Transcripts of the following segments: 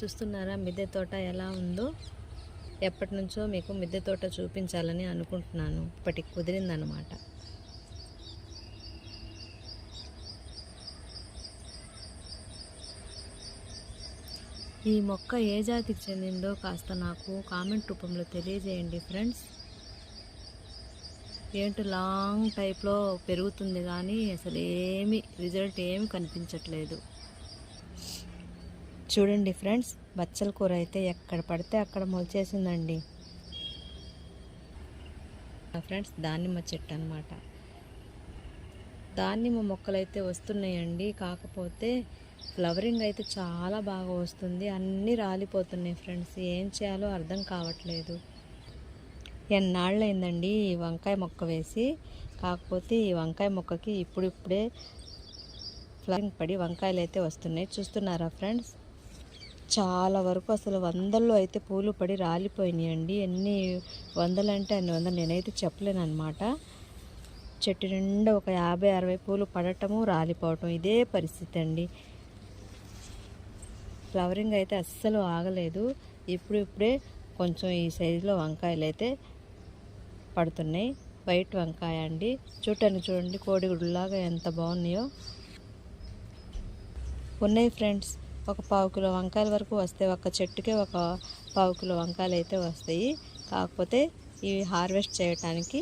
చూస్తున్నారా? మిద్దె తోట ఎలా ఉందో ఎప్పటి నుంచో మీకు మిద్దె తోట చూపించాలని అనుకుంటున్నాను. ఇప్పటికి కుదిరిందనమాట ఈ మొక్క ఏ జాతికి చెందిందో కాస్త నాకు కామెంట్ రూపంలో తెలియజేయండి ఫ్రెండ్స్. ఏంటి లాంగ్ టైప్లో పెరుగుతుంది కానీ అసలు ఏమి రిజల్ట్ ఏమి కనిపించట్లేదు. చూడండి ఫ్రెండ్స్ బచ్చల కూర అయితే ఎక్కడ పడితే అక్కడ మొలిచేసిందండి. ఫ్రెండ్స్ దానిమ్మ చెట్టు అనమాట దానిమ్మ మొక్కలు అయితే వస్తున్నాయండి. కాకపోతే ఫ్లవరింగ్ అయితే చాలా బాగా వస్తుంది. అన్నీ రాలిపోతున్నాయి ఫ్రెండ్స్. ఏం చేయాలో అర్థం కావట్లేదు. ఎన్నాళ్ళైందండి ఈ వంకాయ మొక్క వేసి. కాకపోతే ఈ వంకాయ మొక్కకి ఇప్పుడిప్పుడే ఫ్లవరింగ్ పడి వంకాయలు అయితే వస్తున్నాయి. చూస్తున్నారా ఫ్రెండ్స్? చాలా వరకు అసలు వందల్లో అయితే పూలు పడి రాలిపోయినాయండి. ఎన్ని వందలు అంటే అన్ని వందలు నేనైతే చెప్పలేను అనమాట చెట్టు నిండా ఒక యాభై అరవై పూలు పడటము రాలిపోవటం ఇదే పరిస్థితి అండి ఫ్లవరింగ్ అయితే అస్సలు ఆగలేదు. ఇప్పుడు ఇప్పుడే కొంచెం ఈ సైజులో వంకాయలు అయితే పడుతున్నాయి. వైట్ వంకాయ అండి. చూడటానికి చూడండి కోడిగుడ్లాగా ఎంత బాగున్నాయో. ఉన్నాయి ఫ్రెండ్స్ ఒక పావు కిలో వంకాయల వరకు వస్తే ఒక చెట్టుకే ఒక పావు కిలో వంకాయలు అయితే వస్తాయి. కాకపోతే ఇవి హార్వెస్ట్ చేయటానికి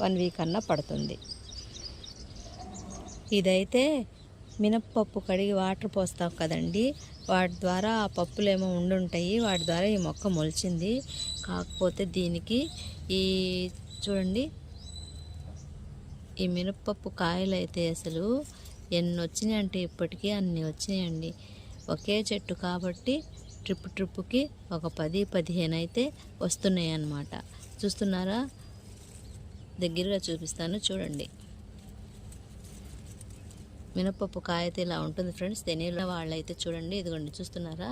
వన్ వీక్ అన్నా పడుతుంది. ఇదైతే మినప్పప్పు కడిగి వాటర్ పోస్తాం కదండి. వాటి ద్వారా ఆ పప్పులేమో ఉండుంటాయి. వాటి ద్వారా ఈ మొక్క మొలిచింది. కాకపోతే దీనికి ఈ చూడండి ఈ మినప్పప్పు కాయలు అయితే అసలు ఎన్ని వచ్చినాయి అంటే ఇప్పటికీ అన్ని వచ్చినాయండి. ఒకే చెట్టు కాబట్టి ట్రిప్ ట్రిప్పుకి ఒక పది పదిహేను అయితే వస్తున్నాయి అన్నమాట చూస్తున్నారా? దగ్గరగా చూపిస్తాను చూడండి. మినపప్పు కాయ అయితే ఇలా ఉంటుంది ఫ్రెండ్స్. తెనీళ్ళ వాళ్ళైతే చూడండి ఇదిగోండి చూస్తున్నారా?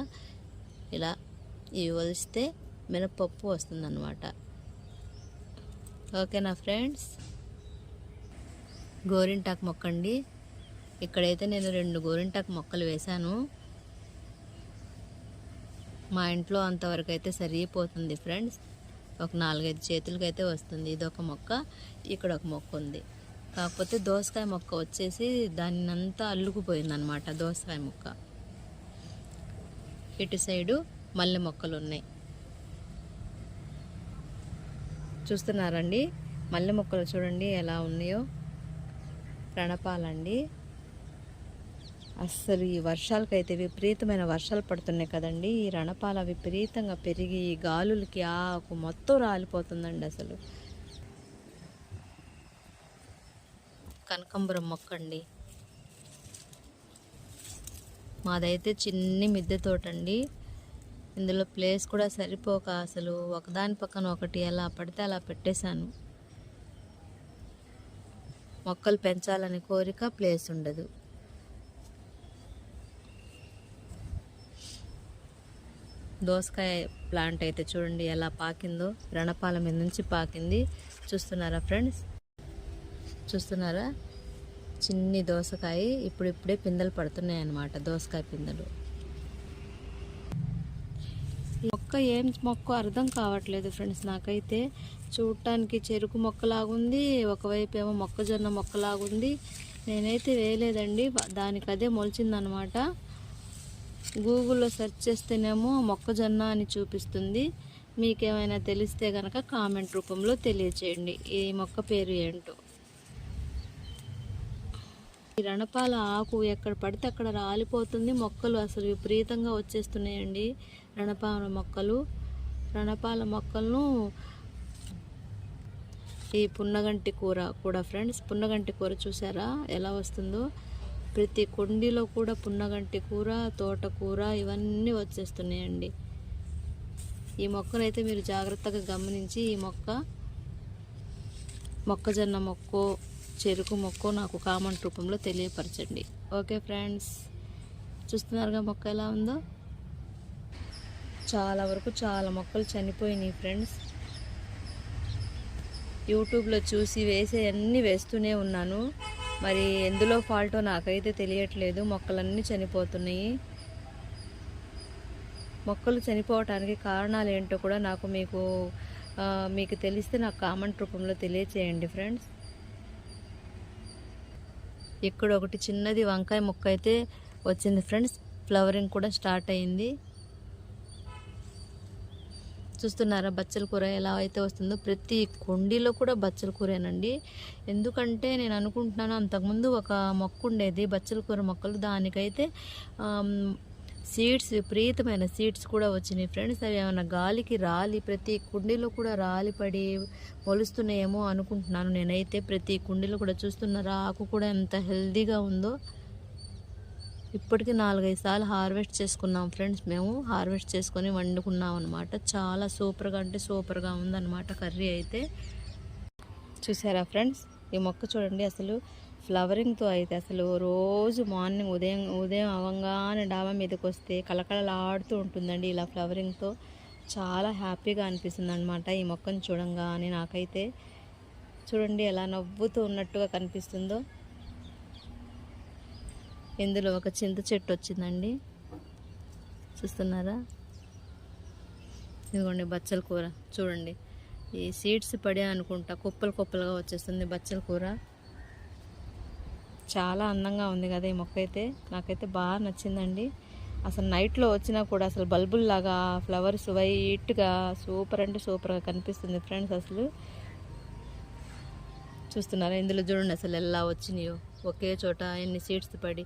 ఇలా ఇవి వలిస్తే మినపప్పు వస్తుందన్నమాట. ఓకేనా ఫ్రెండ్స్? గోరింటాకు మొక్క అండి ఇక్కడైతే నేను రెండు గోరింటాకు మొక్కలు వేశాను. మా ఇంట్లో అంతవరకు అయితే సరిపోతుంది ఫ్రెండ్స్. ఒక నాలుగైదు చేతులకి అయితే వస్తుంది. ఇది ఒక మొక్క ఇక్కడ ఒక మొక్క ఉంది. కాకపోతే దోసకాయ మొక్క వచ్చేసి దానినంతా అల్లుకుపోయింది అనమాట దోసకాయ మొక్క. ఇటు సైడు మల్లె మొక్కలు ఉన్నాయి. చూస్తున్నారండి? మల్లె మొక్కలు చూడండి ఎలా ఉన్నాయో. రణపాలండి అస్సలు ఈ వర్షాలకైతే విపరీతమైన వర్షాలు పడుతున్నాయి కదండి. ఈ రణపాల విపరీతంగా పెరిగి ఈ గాలులకి ఆకు మొత్తం రాలిపోతుందండి అసలు. కనకంబరం మొక్క అండి. మాదైతే చిన్ని మిద్దె తోట అండి ఇందులో ప్లేస్ కూడా సరిపోక అసలు ఒకదాని పక్కన ఒకటి ఎలా పడితే అలా పెట్టేశాను. మొక్కలు పెంచాలనే కోరిక ప్లేస్ ఉండదు. దోసకాయ ప్లాంట్ అయితే చూడండి ఎలా పాకిందో రణపాల మీద నుంచి పాకింది. చూస్తున్నారా ఫ్రెండ్స్ చూస్తున్నారా? చిన్ని దోసకాయ ఇప్పుడిప్పుడే పిందెలు పడుతున్నాయి అన్నమాట దోసకాయ పిందెలు. ఈ మొక్క ఏం మొక్క అర్థం కావట్లేదు ఫ్రెండ్స్ నాకైతే. చూడటానికి చెరుకు మొక్కలాగుంది ఒకవైపు ఏమో మొక్కజొన్న మొక్కలాగుంది. నేనైతే వేయలేదండి దానికి అదే మొలిచిందనమాట గూగుల్లో సెర్చ్ చేస్తేనేమో మొక్కజొన్న అని చూపిస్తుంది. మీకేమైనా తెలిస్తే కనుక కామెంట్ రూపంలో తెలియచేయండి. ఈ మొక్క పేరు ఏంటో. ఈ రణపాల ఆకు ఎక్కడ పడితే అక్కడ రాలిపోతుంది. మొక్కలు అసలు విపరీతంగా వచ్చేస్తున్నాయండి. రణపాల మొక్కలు. రణపాల మొక్కలను ఈ పున్నగంటి కూర కూడా ఫ్రెండ్స్. పున్నగంటి కూర చూసారా? ఎలా వస్తుందో? ప్రతి కొండిలో కూడా పున్నగంటి కూర తోటకూర ఇవన్నీ వచ్చేస్తున్నాయండి. ఈ మొక్కనైతే మీరు జాగ్రత్తగా గమనించి ఈ మొక్క మొక్కజొన్న మొక్కో చెరుకు మొక్కో నాకు కామెంట్ రూపంలో తెలియపరచండి. ఓకే ఫ్రెండ్స్ చూస్తున్నారుగా మొక్క ఎలా ఉందో? చాలా వరకు చాలా మొక్కలు చనిపోయినాయి ఫ్రెండ్స్. యూట్యూబ్లో చూసి వేసే అన్నీ వేస్తూనే ఉన్నాను. మరి ఎందులో ఫాల్టో నాకైతే తెలియట్లేదు. మొక్కలన్నీ చనిపోతున్నాయి. మొక్కలు చనిపోవటానికి కారణాలు ఏంటో కూడా నాకు మీకు మీకు తెలిస్తే నాకు కామెంట్ రూపంలో తెలియచేయండి ఫ్రెండ్స్ ఇక్కడ ఒకటి చిన్నది వంకాయ మొక్క అయితే వచ్చింది ఫ్రెండ్స్ ఫ్లవరింగ్ కూడా స్టార్ట్ అయింది. చూస్తున్నారా? బచ్చల కూర ఎలా అయితే వస్తుందో ప్రతి కొండిలో కూడా బచ్చల కూరేనండి. ఎందుకంటే నేను అనుకుంటున్నాను అంతకుముందు ఒక మొక్క ఉండేది బచ్చల కూర మొక్కలు. దానికైతే సీడ్స్ విపరీతమైన సీడ్స్ కూడా వచ్చినాయి ఫ్రెండ్స్. అవి ఏమైనా గాలికి రాలి ప్రతి కుండీలో కూడా రాలి పడి మొలుస్తున్నాయేమో అనుకుంటున్నాను నేనైతే. ప్రతి కుండీలో కూడా చూస్తున్నారా? ఆకు కూడా ఎంత హెల్దీగా ఉందో. ఇప్పటికి నాలుగైదు సార్లు హార్వెస్ట్ చేసుకున్నాం ఫ్రెండ్స్. మేము హార్వెస్ట్ చేసుకొని వండుకున్నాం అనమాట చాలా సూపర్గా అంటే సూపర్గా ఉందన్నమాట కర్రీ అయితే. చూసారా ఫ్రెండ్స్? ఈ మొక్క చూడండి అసలు ఫ్లవరింగ్తో అయితే అసలు రోజు మార్నింగ్ ఉదయం ఉదయం అవంగానే డాబా మీదకి వస్తే కలకలలాడుతూ ఉంటుందండి ఇలా ఫ్లవరింగ్తో. చాలా హ్యాపీగా అనిపిస్తుంది అనమాట ఈ మొక్కను చూడంగానే నాకైతే. చూడండి ఎలా నవ్వుతూ ఉన్నట్టుగా కనిపిస్తుందో. ఇందులో ఒక చింత చెట్టు వచ్చిందండి. చూస్తున్నారా? ఇదిగోండి బచ్చల కూర. చూడండి. ఈ సీడ్స్ పడే అనుకుంటా కుప్పలు కుప్పలుగా వచ్చేస్తుంది బచ్చల కూర. చాలా అందంగా ఉంది కదా ఈ మొక్క అయితే. నాకైతే బాగా నచ్చిందండి. అసలు నైట్లో వచ్చినా కూడా అసలు బల్బుల్లాగా ఫ్లవర్స్ వైట్గా సూపర్ అంటే సూపర్గా కనిపిస్తుంది ఫ్రెండ్స్ అసలు. చూస్తున్నారా? ఇందులో చూడండి అసలు ఎలా వచ్చినాయో. ఒకే చోట ఎన్ని సీడ్స్ పడి.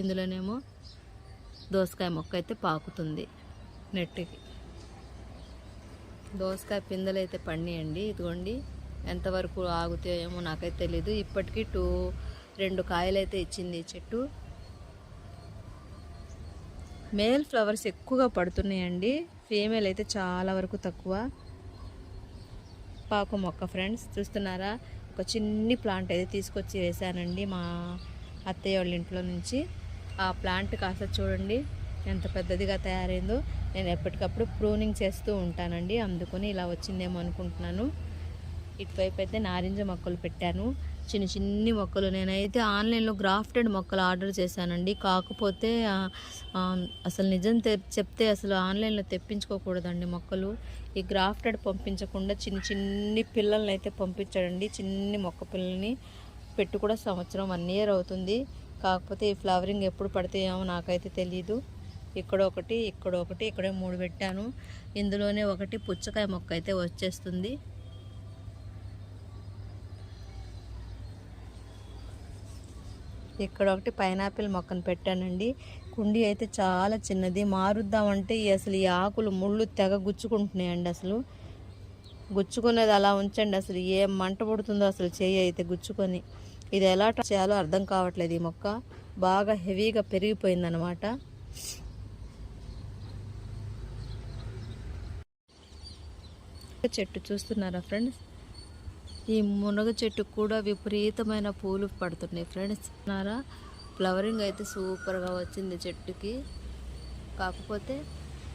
ఇందులోనేమో దోసకాయ మొక్క అయితే పాకుతుంది నెట్కి దోసకాయ పిందెలు అయితే పండియండి. ఇదిగోండి ఎంతవరకు ఆగుతాయో ఏమో నాకైతే తెలీదు. ఇప్పటికీ టూ రెండు కాయలు అయితే ఇచ్చింది ఈ చెట్టు. మేల్ ఫ్లవర్స్ ఎక్కువగా పడుతున్నాయండి. ఫీమేల్ అయితే చాలా వరకు తక్కువ. పాకు మొక్క ఫ్రెండ్స్ చూస్తున్నారా? ఒక చిన్ని ప్లాంట్ అయితే తీసుకొచ్చి వేశానండి మా అత్తయ్య వాళ్ళ ఇంట్లో నుంచి. ఆ ప్లాంట్ కాస్త చూడండి ఎంత పెద్దదిగా తయారైందో. నేను ఎప్పటికప్పుడు ప్రూనింగ్ చేస్తూ ఉంటానండి అందుకొని ఇలా వచ్చిందేమో అనుకుంటున్నాను. ఇటువైపు అయితే నారింజ మొక్కలు పెట్టాను. చిన్న చిన్ని మొక్కలు నేనైతే ఆన్లైన్లో గ్రాఫ్టెడ్ మొక్కలు ఆర్డర్ చేశానండి. కాకపోతే అసలు నిజం తె- చెప్తే అసలు ఆన్లైన్లో తెప్పించుకోకూడదండి మొక్కలు. ఈ గ్రాఫ్టెడ్ పంపించకుండా చిన్న చిన్ని పిల్లల్ని అయితే పంపించాడండి చిన్ని మొక్క పిల్లల్ని పెట్టి కూడా సంవత్సరం వన్ ఇయర్ అవుతుంది. కాకపోతే ఈ ఫ్లవరింగ్ ఎప్పుడు పడతాయేమో నాకైతే తెలియదు ఇక్కడ ఒకటి ఇక్కడ ఒకటి ఇక్కడే మూడు పెట్టాను. ఇందులోనే ఒకటి పుచ్చకాయ మొక్క అయితే వచ్చేస్తుంది. ఇక్కడ ఒకటి పైనాపిల్ మొక్కను పెట్టానండి. కుండీ అయితే చాలా చిన్నది. మారుద్దామంటే ఈ అసలు ఈ ఆకులు ముళ్ళు తెగ గుచ్చుకుంటున్నాయండి అసలు. గుచ్చుకునేది అలా ఉంచండి. అసలు ఏం మంట పడుతుందో అసలు చేయి అయితే గుచ్చుకొని. ఇది ఎలా చేయాలో అర్థం కావట్లేదు ఈ మొక్క. బాగా హెవీగా పెరిగిపోయిందనమాట చెట్టు చూస్తున్నారా ఫ్రెండ్స్? ఈ మునగ చెట్టుకు కూడా విపరీతమైన పూలు పడుతున్నాయి ఫ్రెండ్స్. నారా ఫ్లవరింగ్ అయితే సూపర్గా వచ్చింది చెట్టుకి. కాకపోతే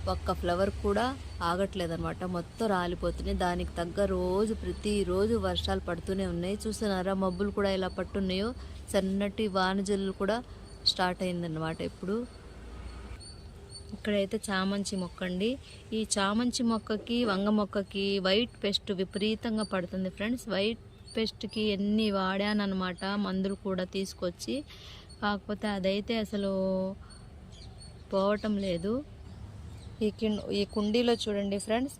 ఒక్క ఫ్లవర్ కూడా ఆగట్లేదనమాట మొత్తం రాలిపోతున్నాయి. దానికి తగ్గ రోజు ప్రతిరోజు వర్షాలు పడుతూనే ఉన్నాయి. చూస్తున్నారా మబ్బులు కూడా ఎలా పట్టున్నాయో. సన్నటి వానజల్లు కూడా స్టార్ట్ అయిందనమాట ఇప్పుడు. ఇక్కడైతే చామంచి మొక్క అండి. ఈ చామంచి మొక్కకి వంగ మొక్కకి వైట్ పెస్ట్ విపరీతంగా పడుతుంది ఫ్రెండ్స్. వైట్ పెస్ట్కి ఎన్ని వాడానన్నమాట మందులు కూడా తీసుకొచ్చి. కాకపోతే అదైతే అసలు పోవటం లేదు. ఈ ఈ కుండీలో చూడండి ఫ్రెండ్స్.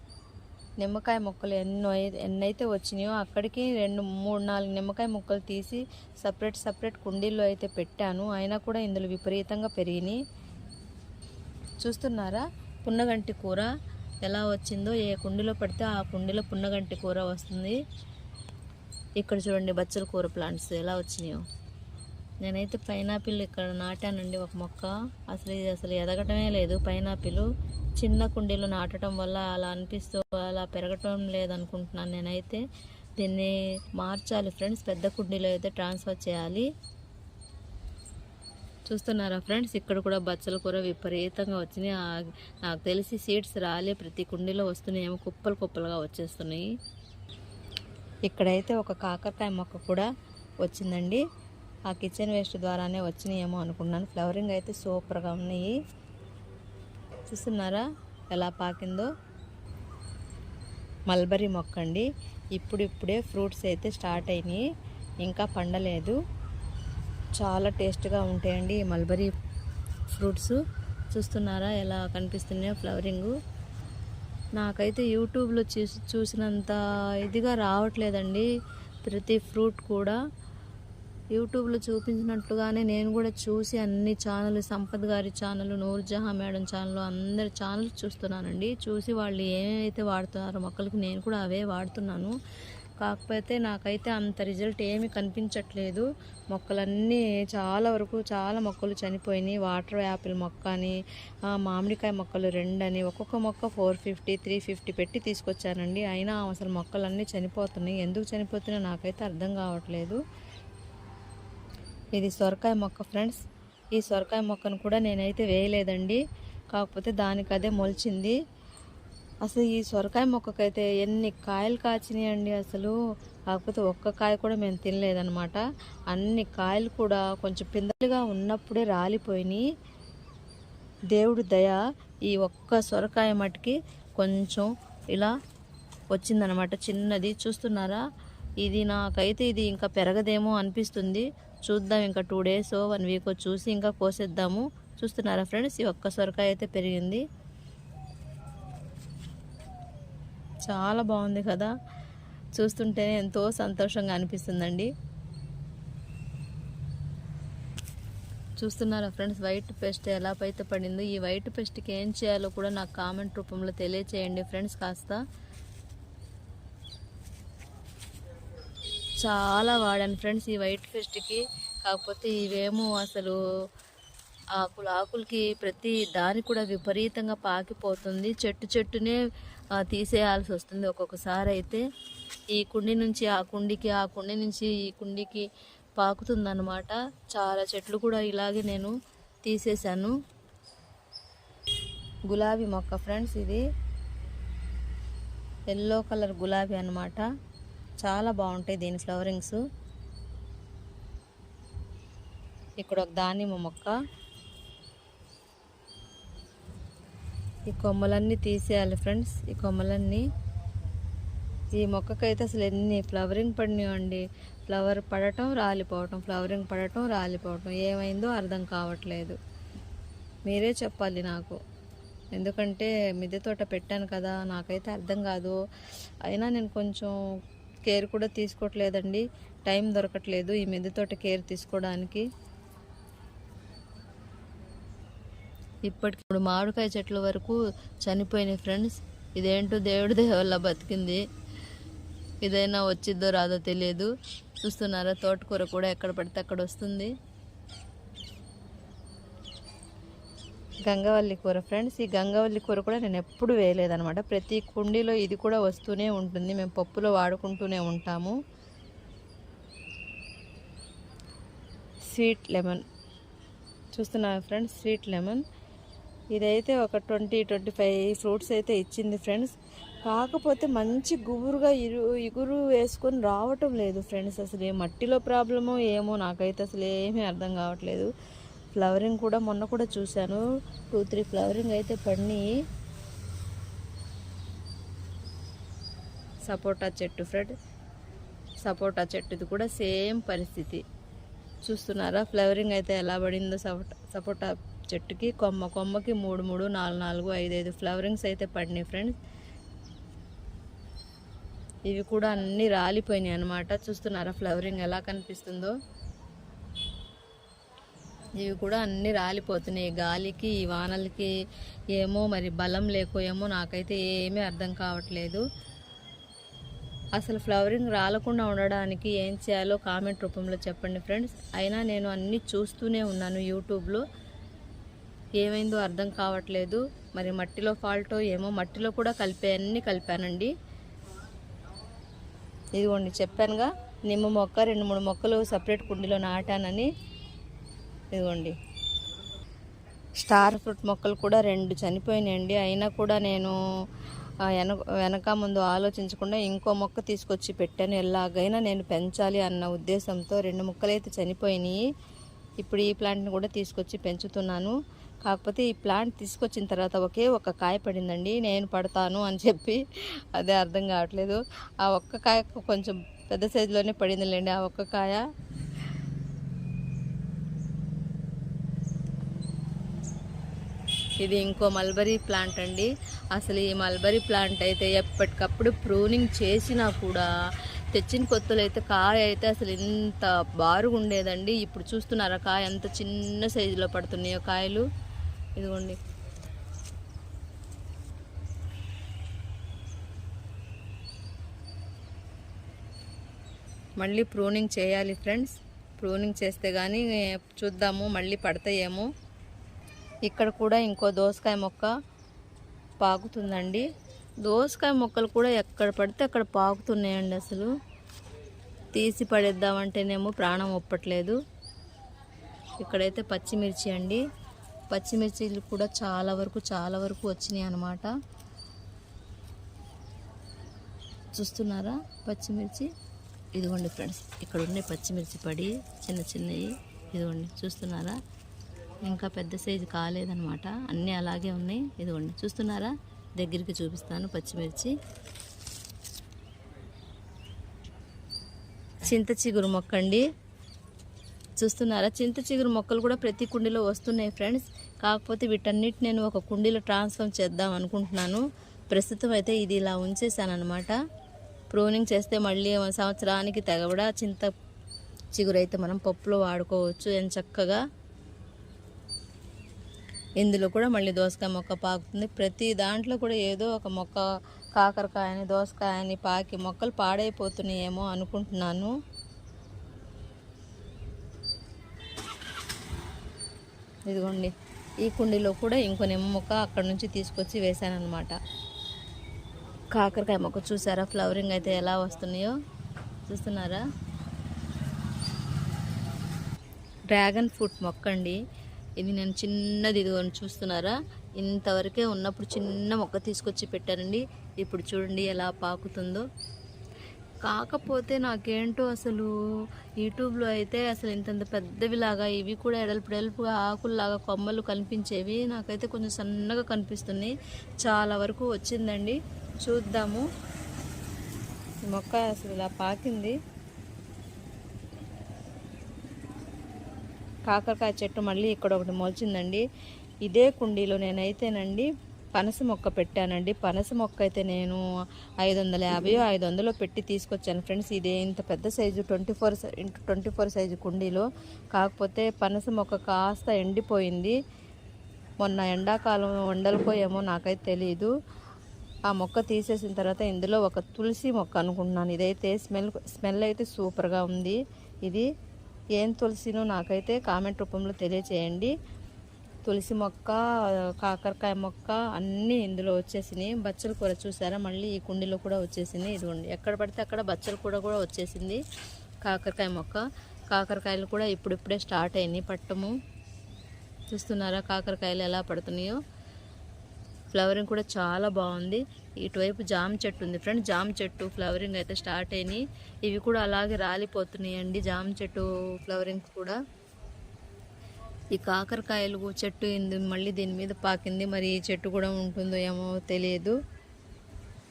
నిమ్మకాయ మొక్కలు ఎన్నో ఎన్నైతే వచ్చినాయో అక్కడికి రెండు మూడు నాలుగు నిమ్మకాయ మొక్కలు తీసి సపరేట్ సపరేట్ కుండీల్లో అయితే పెట్టాను. అయినా కూడా ఇందులో విపరీతంగా పెరిగినాయి. చూస్తున్నారా? పున్నగంటి కూర ఎలా వచ్చిందో ఏ కుండీలో పెడితే ఆ కుండీలో పున్నగంటి కూర వస్తుంది. ఇక్కడ చూడండి బచ్చల కూర ప్లాంట్స్ ఎలా వచ్చినాయో. నేనైతే పైనాపిల్ ఇక్కడ నాటానండి ఒక మొక్క. అసలు ఇది అసలు ఎదగటమే లేదు పైనాపిల్. చిన్న కుండీలో నాటడం వల్ల అలా అనిపిస్తూ అలా పెరగటం లేదనుకుంటున్నాను నేనైతే. దీన్ని మార్చాలి ఫ్రెండ్స్ పెద్ద కుండీలో అయితే ట్రాన్స్ఫర్ చేయాలి. చూస్తున్నారా ఫ్రెండ్స్ ఇక్కడ కూడా బచ్చల కూర విపరీతంగా వచ్చినాయి. ఆ- నాకు తెలిసి సీడ్స్ రాలే ప్రతి కుండీలో వస్తున్నాయి ఏమో కుప్పలు కుప్పలుగా వచ్చేస్తున్నాయి. ఇక్కడైతే ఒక కాకరకాయ మొక్క కూడా వచ్చిందండి. ఆ కిచెన్ వేస్ట్ ద్వారానే వచ్చినాయేమో అనుకున్నాను. ఫ్లవరింగ్ అయితే సూపర్గా ఉన్నాయి. చూస్తున్నారా? ఎలా పాకిందో? మల్బరీ మొక్క అండి ఇప్పుడిప్పుడే ఫ్రూట్స్ అయితే స్టార్ట్ అయినాయి. ఇంకా పండలేదు. చాలా టేస్ట్గా ఉంటాయండి ఈ మల్బరీ ఫ్రూట్స్. చూస్తున్నారా ఎలా కనిపిస్తున్నాయో ఫ్లవరింగు నాకైతే యూట్యూబ్లో చూసి చూసినంత ఇదిగా రావట్లేదండి. ప్రతి ఫ్రూట్ కూడా యూట్యూబ్లో చూపించినట్లుగానే నేను కూడా చూసి అన్ని ఛానల్ సంపత్ గారి ఛానల్ నూర్జహా మేడం ఛానల్ అందరి ఛానల్ చూస్తున్నానండి. చూసి వాళ్ళు ఏమైతే వాడుతున్నారో మొక్కలకి నేను కూడా అవే వాడుతున్నాను. కాకపోతే నాకైతే అంత రిజల్ట్ ఏమీ కనిపించట్లేదు. మొక్కలన్నీ చాలా వరకు చాలా మొక్కలు చనిపోయినాయి. వాటర్ యాపిల్ మొక్క అని మామిడికాయ మొక్కలు రెండు అని ఒక్కొక్క మొక్క ఫోర్ ఫిఫ్టీ త్రీ ఫిఫ్టీ పెట్టి తీసుకొచ్చానండి. అయినా అసలు మొక్కలన్నీ చనిపోతున్నాయి. ఎందుకు చనిపోతున్నాయో నాకైతే అర్థం కావట్లేదు. ఇది సొరకాయ మొక్క ఫ్రెండ్స్. ఈ సొరకాయ మొక్కను కూడా నేనైతే వేయలేదండి. కాకపోతే దానికి అదే మొలిచింది. అసలు ఈ సొరకాయ మొక్కకైతే ఎన్ని కాయలు కాచినాయండి అసలు. కాకపోతే ఒక్క కాయ కూడా మేము తినలేదన్నమాట. అన్ని కాయలు కూడా కొంచెం పిందలుగా ఉన్నప్పుడే రాలిపోయినాయి. దేవుడి దయ ఈ ఒక్క సొరకాయ మటుకి కొంచెం ఇలా వచ్చిందనమాట చిన్నది చూస్తున్నారా? ఇది నాకైతే ఇది ఇంకా పెరగదేమో అనిపిస్తుంది. చూద్దాం ఇంకా టూ డేస్ వన్ వీక్ చూసి ఇంకా కోసేద్దాము. చూస్తున్నారా ఫ్రెండ్స్ ఈ ఒక్క సొరకాయ అయితే పెరిగింది. చాలా బాగుంది కదా. చూస్తుంటేనే ఎంతో సంతోషంగా అనిపిస్తుందండి. చూస్తున్నారా ఫ్రెండ్స్ వైట్ పెస్ట్ ఎలా అయితే పడిందో ఈ వైట్ పెస్ట్కి ఏం చేయాలో కూడా నాకు కామెంట్ రూపంలో తెలియచేయండి ఫ్రెండ్స్ కాస్త. చాలా వాడాను ఫ్రెండ్స్ ఈ వైట్ ఫెస్ట్కి. కాకపోతే ఇవేమో అసలు ఆకులు ఆకులకి ప్రతి దాని కూడా విపరీతంగా పాకిపోతుంది. చెట్టు చెట్టునే తీసేయాల్సి వస్తుంది ఒక్కొక్కసారి అయితే. ఈ కుండి నుంచి ఆ కుండికి ఆ కుండి నుంచి ఈ కుండికి పాకుతుందన్నమాట. చాలా చెట్లు కూడా ఇలాగే నేను తీసేశాను. గులాబీ మొక్క ఫ్రెండ్స్ ఇది. ఎల్లో కలర్ గులాబీ అన్నమాట. చాలా బాగుంటాయి దీని ఫ్లవరింగ్స్. ఇక్కడ ఒక దానిమ్మ మొక్క. ఈ కొమ్మలన్నీ తీసేయాలి ఫ్రెండ్స్ ఈ కొమ్మలన్నీ. ఈ మొక్కకైతే అసలు ఎన్ని ఫ్లవరింగ్ పడినాయండి. ఫ్లవర్ పడటం రాలిపోవటం ఫ్లవరింగ్ పడటం రాలిపోవటం. ఏమైందో అర్థం కావట్లేదు. మీరే చెప్పాలి నాకు. ఎందుకంటే మిద్దె తోట పెట్టాను కదా నాకైతే అర్థం కాదు. అయినా నేను కొంచెం కేర్ కూడా తీసుకోవట్లేదండి. టైం దొరకట్లేదు ఈ మిద్దె తోట కేర్ తీసుకోవడానికి. ఇప్పటికి ఇప్పుడు మామిడికాయ చెట్ల వరకు చనిపోయినాయి ఫ్రెండ్స్ ఇదేంటో దేవుడి దేవల్ల బతికింది. ఇదైనా వచ్చిద్దో రాదో తెలియదు. చూస్తున్నారా తోటకూర కూడా ఎక్కడ పడితే అక్కడ వస్తుంది. గంగవల్లి కూర ఫ్రెండ్స్. ఈ గంగవల్లి కూర కూడా నేను ఎప్పుడు వేయలేదనమాట ప్రతి కుండీలో ఇది కూడా వస్తూనే ఉంటుంది. మేము పప్పులో వాడుకుంటూనే ఉంటాము. Sweet lemon. చూస్తున్నా ఫ్రెండ్స్ స్వీట్ లెమన్. ఇదైతే ఒక ట్వంటీ ట్వంటీ ఫైవ్ ఫ్రూట్స్ అయితే ఇచ్చింది ఫ్రెండ్స్. కాకపోతే మంచి గుబురుగా ఇరు ఇగురు వేసుకొని రావటం లేదు ఫ్రెండ్స్. అసలు ఏ మట్టిలో ప్రాబ్లమో ఏమో నాకైతే అసలు ఏమీ అర్థం కావట్లేదు. ఫ్లవరింగ్ కూడా మొన్న కూడా చూశాను. టూ త్రీ ఫ్లవరింగ్ అయితే పడినాయి సపోటా చెట్టు ఫ్రెండ్. సపోటా చెట్టుది కూడా సేమ్ పరిస్థితి. చూస్తున్నారా? ఫ్లవరింగ్ అయితే ఎలా పడిందో సపోటా సపోటా చెట్టుకి. కొమ్మ కొమ్మకి మూడు మూడు నాలుగు నాలుగు ఐదు ఐదు ఫ్లవరింగ్స్ అయితే పడినాయి ఫ్రెండ్స్ ఇవి కూడా అన్నీ రాలిపోయినాయి అనమాట చూస్తున్నారా? ఫ్లవరింగ్ ఎలా కనిపిస్తుందో? ఇవి కూడా అన్నీ రాలిపోతున్నాయి. గాలికి ఈ వానలకి ఏమో మరి బలం లేకో ఏమో నాకైతే ఏమీ అర్థం కావట్లేదు. అసలు ఫ్లవరింగ్ రాలకుండా ఉండడానికి ఏం చేయాలో కామెంట్ రూపంలో చెప్పండి ఫ్రెండ్స్. అయినా నేను అన్నీ చూస్తూనే ఉన్నాను యూట్యూబ్లో. ఏమైందో అర్థం కావట్లేదు. మరి మట్టిలో ఫాల్టో ఏమో మట్టిలో కూడా కలిపే అన్నీ కలిపానండి. ఇదిగోండి చెప్పానుగా నిమ్మ మొక్క రెండు మూడు మొక్కలు సపరేట్ కుండీలో నాటానని. ఇదిగోండి. స్టార్ ఫ్రూట్ మొక్కలు కూడా రెండు చనిపోయినాయండి. అయినా కూడా నేను వెనక వెనక ముందు ఆలోచించకుండా ఇంకో మొక్క తీసుకొచ్చి పెట్టాను. ఎలాగైనా నేను పెంచాలి అన్న ఉద్దేశంతో రెండు మొక్కలైతే అయితే చనిపోయినాయి. ఇప్పుడు ఈ ప్లాంట్ని కూడా తీసుకొచ్చి పెంచుతున్నాను. కాకపోతే ఈ ప్లాంట్ తీసుకొచ్చిన తర్వాత ఒకే ఒక కాయ పడిందండి. నేను పడతాను అని చెప్పి అదే అర్థం కావట్లేదు. ఆ ఒక్క కాయ కొంచెం పెద్ద సైజులోనే పడిందిలేండి. ఆ ఒక్క కాయ ఇది ఇంకో మల్బరీ ప్లాంట్ అండి. అసలు ఈ మల్బరీ ప్లాంట్ అయితే ఎప్పటికప్పుడు ప్రూనింగ్ చేసినా కూడా తెచ్చిన కొత్తలు అయితే కాయ అయితే అసలు ఇంత బారుగా ఉండేదండి. ఇప్పుడు చూస్తున్నారా కాయ ఎంత చిన్న సైజులో పడుతున్నాయో కాయలు? ఇదిగోండి. మళ్ళీ ప్రూనింగ్ చేయాలి ఫ్రెండ్స్. ప్రూనింగ్ చేస్తే కానీ చూద్దాము మళ్ళీ పడతాయేమో. ఇక్కడ కూడా ఇంకో దోసకాయ మొక్క పాకుతుందండి. దోసకాయ మొక్కలు కూడా ఎక్కడ పడితే అక్కడ పాకుతున్నాయండి అసలు. తీసి పడేద్దామంటేనేమో ప్రాణం ఒప్పట్లేదు. ఇక్కడైతే పచ్చిమిర్చి అండి. పచ్చిమిర్చిలు కూడా చాలా వరకు చాలా వరకు వచ్చినాయి అన్నమాట. చూస్తున్నారా పచ్చిమిర్చి? ఇదిగోండి ఫ్రెండ్స్ ఇక్కడ ఉన్నాయి పచ్చిమిర్చి పడి చిన్న చిన్నవి. ఇదిగోండి చూస్తున్నారా? ఇంకా పెద్ద సైజు కాలేదనమాట అన్నీ అలాగే ఉన్నాయి. ఇదిగోండి చూస్తున్నారా? దగ్గరికి చూపిస్తాను పచ్చిమిర్చి. చింత చిగురు మొక్క అండి. చూస్తున్నారా? చింత చిగురు మొక్కలు కూడా ప్రతి కుండీలో వస్తున్నాయి ఫ్రెండ్స్. కాకపోతే వీటన్నిటి నేను ఒక కుండీలో ట్రాన్స్ఫర్మ్ చేద్దాం అనుకుంటున్నాను. ప్రస్తుతం అయితే ఇది ఇలా ఉంచేసానమాట ప్రూనింగ్ చేస్తే మళ్ళీ సంవత్సరానికి తెగబడా చింత చిగురు అయితే మనం పప్పులో వాడుకోవచ్చు. ఎంత చక్కగా ఇందులో కూడా మళ్ళీ దోసకాయ మొక్క పాకుతుంది. ప్రతి దాంట్లో కూడా ఏదో ఒక మొక్క కాకరకాయని దోసకాయని పాకి మొక్కలు పాడైపోతున్నాయేమో అనుకుంటున్నాను. ఇదిగోండి ఈ కుండీలో కూడా ఇంకో నిమ్మ మొక్క అక్కడ నుంచి తీసుకొచ్చి వేశానమాట అనమాట కాకరకాయ మొక్క చూసారా? ఫ్లవరింగ్ అయితే ఎలా వస్తున్నాయో చూస్తున్నారా? డ్రాగన్ ఫ్రూట్ మొక్క అండి ఇది నేను చిన్నది ఇది చూస్తున్నారా? ఇంతవరకే ఉన్నప్పుడు చిన్న మొక్క తీసుకొచ్చి పెట్టానండి ఇప్పుడు చూడండి ఎలా పాకుతుందో. కాకపోతే నాకేంటో అసలు యూట్యూబ్లో అయితే అసలు ఇంతంత పెద్దవిలాగా ఇవి కూడా ఎడల్పు ఎడల్పుగా ఆకుల్లాగా కొమ్మలు కనిపించేవి నాకైతే కొంచెం సన్నగా కనిపిస్తున్నాయి. చాలా వరకు వచ్చిందండి. చూద్దాము. మొక్క అసలు ఇలా పాకింది. కాకరకాయ చెట్టు మళ్ళీ ఇక్కడ ఒకటి మొలిచిందండి. ఇదే కుండీలో నేనైతేనండి పనస మొక్క పెట్టానండి. పనస మొక్క అయితే నేను ఐదు వందల యాభై ఐదు వందలు పెట్టి తీసుకొచ్చాను ఫ్రెండ్స్. ఇదే ఇంత పెద్ద size twenty four into twenty four size కుండీలో. కాకపోతే పనస మొక్క కాస్త ఎండిపోయింది. మొన్న ఎండాకాలం వండలకో ఏమో నాకైతే తెలియదు ఆ మొక్క తీసేసిన తర్వాత ఇందులో ఒక తులసి మొక్క అనుకుంటున్నాను. ఇదైతే స్మెల్ స్మెల్ అయితే సూపర్గా ఉంది. ఇది ఏం తులసినో నాకైతే కామెంట్ రూపంలో తెలియచేయండి. తులసి మొక్క కాకరకాయ మొక్క అన్నీ ఇందులో వచ్చేసినాయి. బచ్చలు కూర చూసారా? మళ్ళీ ఈ కుండీలో కూడా వచ్చేసింది. ఇదిగోండి ఎక్కడ పడితే అక్కడ బచ్చలు కూర కూడా వచ్చేసింది. కాకరకాయ మొక్క కాకరకాయలు కూడా ఇప్పుడిప్పుడే స్టార్ట్ అయినాయి. పట్టము చూస్తున్నారా? కాకరకాయలు ఎలా పడుతున్నాయో. ఫ్లవరింగ్ కూడా చాలా బాగుంది. ఇటువైపు జామ చెట్టు ఉంది. ఫ్రెండ్ జామ చెట్టు ఫ్లవరింగ్ అయితే స్టార్ట్ అయినాయి. ఇవి కూడా అలాగే రాలిపోతున్నాయండి జామ చెట్టు ఫ్లవరింగ్ కూడా. ఈ కాకరకాయలు చెట్టు మళ్ళీ దీని మీద పాకింది. మరి ఈ చెట్టు కూడా ఉంటుందో ఏమో తెలియదు.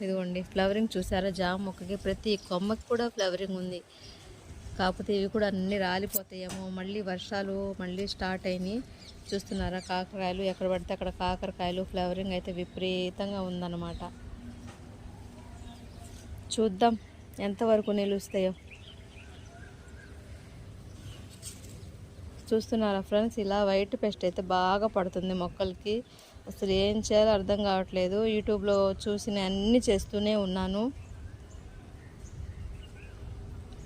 ఇదిగోండి ఫ్లవరింగ్ చూసారా? జామ మొక్కకి ప్రతి కొమ్మకి కూడా ఫ్లవరింగ్ ఉంది. కాకపోతే ఇవి కూడా అన్నీ రాలిపోతాయేమో. మళ్ళీ వర్షాలు మళ్ళీ స్టార్ట్ అయినాయి. చూస్తున్నారా? కాకరకాయలు ఎక్కడ పడితే అక్కడ కాకరకాయలు ఫ్లవరింగ్ అయితే విపరీతంగా ఉందన్నమాట. చూద్దాం ఎంతవరకు నిలుస్తాయో. చూస్తున్నారా ఫ్రెండ్స్? ఇలా వైట్ పెస్ట్ అయితే బాగా పడుతుంది మొక్కలకి. అసలు ఏం చేయాలో అర్థం కావట్లేదు. యూట్యూబ్లో చూసిన అన్నీ చేస్తూనే ఉన్నాను.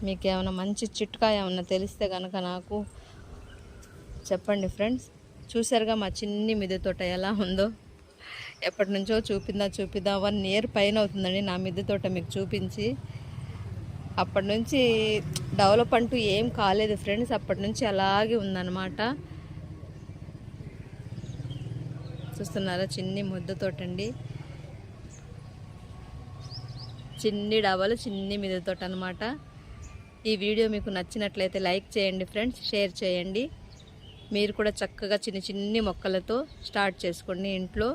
మీకు ఏమైనా మంచి చిట్కా ఏమన్నా తెలిస్తే కనుక నాకు చెప్పండి ఫ్రెండ్స్. చూసారుగా మా చిన్ని మిద్దె తోట ఎలా ఉందో. ఎప్పటి నుంచో చూపిందా చూపిద్దా వన్ ఇయర్ పైన అవుతుందండి నా మిద్దె తోట మీకు చూపించి. అప్పటి నుంచి డెవలప్ అంటూ ఏం కాలేదు ఫ్రెండ్స్ అప్పటి నుంచి అలాగే ఉందన్నమాట. చూస్తున్నారా చిన్ని ముద్దు తోట అండి చిన్ని డబలు చిన్ని మిద్దె తోట అనమాట ఈ వీడియో మీకు నచ్చినట్లయితే లైక్ చేయండి ఫ్రెండ్స్ షేర్ చేయండి. మీరు కూడా చక్కగా చిన్న చిన్ని మొక్కలతో స్టార్ట్ చేసుకోండి ఇంట్లో.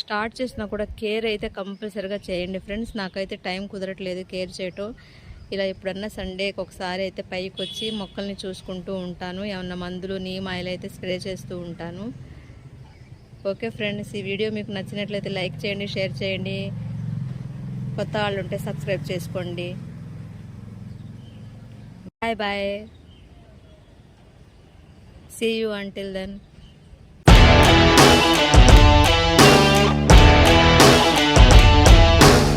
స్టార్ట్ చేసినా కూడా కేర్ అయితే కంపల్సరీగా చేయండి. ఫ్రెండ్స్ నాకైతే టైం కుదరట్లేదు కేర్ చేయటం. ఇలా ఎప్పుడన్నా సండేకి ఒకసారి అయితే పైకి వచ్చి మొక్కల్ని చూసుకుంటూ ఉంటాను. ఏమన్నా మందులు నీమ్ ఆయిల్ అయితే స్ప్రే చేస్తూ ఉంటాను. ఓకే ఫ్రెండ్స్ ఈ వీడియో మీకు నచ్చినట్లయితే లైక్ చేయండి షేర్ చేయండి. కొత్త వాళ్ళు ఉంటే సబ్స్క్రైబ్ చేసుకోండి. Bye bye see you until then